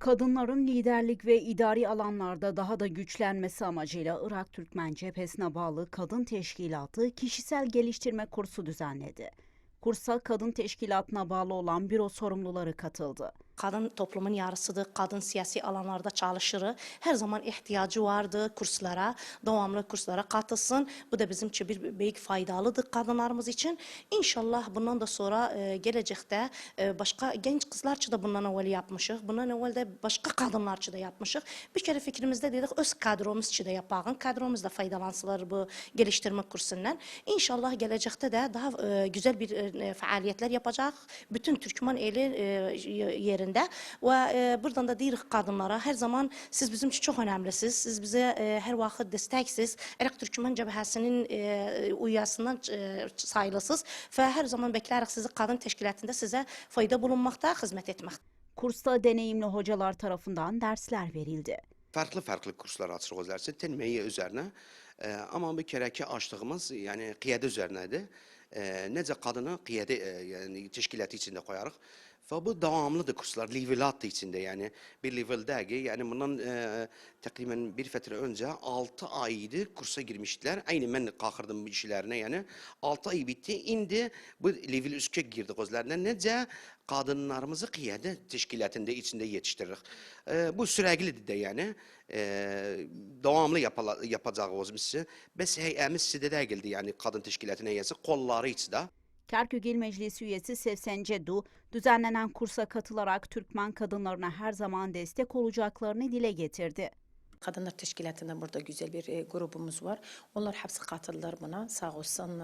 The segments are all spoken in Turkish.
Kadınların liderlik ve idari alanlarda daha da güçlenmesi amacıyla Irak Türkmen Cephesi'ne bağlı Kadın Teşkilatı kişisel geliştirme kursu düzenledi. Kursa kadın teşkilatına bağlı olan büro sorumluları katıldı. Kadın toplumun yarısıdır. Kadın siyasi alanlarda çalışır. Her zaman ihtiyacı vardı kurslara, devamlı kurslara katılsın. Bu da bizim için bir büyük faydalıdır kadınlarımız için. İnşallah bundan da sonra e, gelecekte e, başka genç kızlar için de bundan evvel yapmışız. Bundan evvel de başka kadınlar için de yapmışız. Bir kere fikrimizde dedik öz kadromuz için de yapalım. Kadromuz da faydalansınlar bu geliştirme kursundan. İnşallah gelecekte de daha e, güzel bir e, faaliyetler yapacak. Bütün Türkmen eli e, yerinde ve e, buradan da deyirik kadınlara her zaman siz bizim için çok önemlisiniz. Siz bize e, her vakit desteksiz. Irak Türkmen Cebhesi'nin e, üyesinden e, sayılısınız ve her zaman bekleriz sizi kadın teşkilatında size fayda bulunmakta, hizmet etmekte. Kursta deneyimli hocalar tarafından dersler verildi. farklı farklı kurslar açırıq özləri üçün tenməyə üzərinə. E, amma bir kərəki açdığımız yəni qiyadə üzərinədir. E, necə qadını qiyadə e, yəni təşkilatı içində qoyarıq. Və bu davamlıdır kurslar, levelat içində, yəni bir leveldəki, yəni bundan e, təqribən bir fətrə öncə 6 ay idi kursa girmişdilər. Aynı mən qalxırdım bu işlərinə, yəni 6 ay bitdi. İndi bu level 3-ə girdik özlərinə. Necə qadınlarımızı qiyadə təşkilatında içində yetişdiririk. E, bu sürəklidir də, yəni e, davamlı yapala, yapacağımız sizə. Bəs heyəmiz sizdə də gəldi, yəni qadın təşkilatının heyəsi qolları içdə. Kerkük İl Meclisi üyesi Sevsen Cedu, düzenlenen kursa katılarak Türkmen kadınlarına her zaman destek olacaklarını dile getirdi. Kadınlar Teşkilatı'nda burada güzel bir e, grubumuz var. Onlar hepsi katıldılar buna. Sağ olsun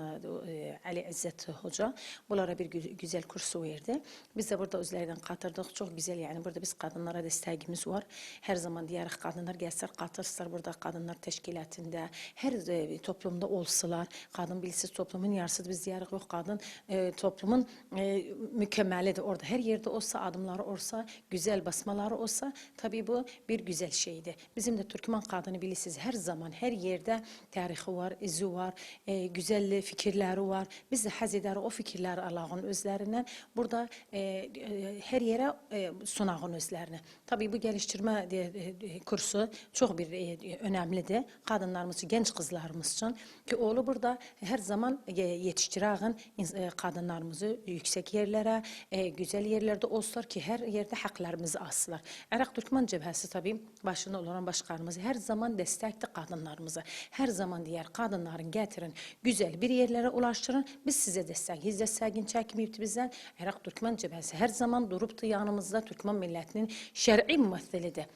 e, Ali İzzet Hoca. Bunlara bir gü- güzel kursu verdi. Biz de burada özlerinden katıldık. Çok güzel yani burada biz kadınlara desteğimiz var. Her zaman diğer kadınlar gelseler katılsınlar burada Kadınlar Teşkilatı'nda. Her e, toplumda olsalar. Kadın bilsiz toplumun yarısıdır. Biz diğer yok kadın e, toplumun e, mükemmelidir orada. Her yerde olsa adımları olsa, güzel basmaları olsa tabii bu bir güzel şeydi. Bizim de Türkmen kadını bilirsiniz her zaman her yerde tarihi var, izi var, e, güzel fikirleri var. Biz de haz ederiz o fikirleri Allah'ın özlerinden. Burada e, e, her yere e, sunağın özlerini. Tabii bu geliştirme de, e, kursu çok bir e, önemlidir. Kadınlarımız için, genç kızlarımız için. Ki oğlu burada her zaman e, yetiştiren e, kadınlarımızı yüksek yerlere, e, güzel yerlerde olsunlar ki her yerde haklarımızı alsınlar. Irak Türkmen Cebhesi tabii başında olan xalqlarımız hər zaman dəstəkdir qadınlarımızı. Hər zaman deyər, qadınların gətirin, gözəl bir yerlərə ulaşdırın, biz sizə dəstək. Heç də səgin çəkməyibdi bizdən. Əraq Türkmən cəbhəsi hər zaman durubdu yanımızda, Türkmən millətinin şər'i müməssilidir.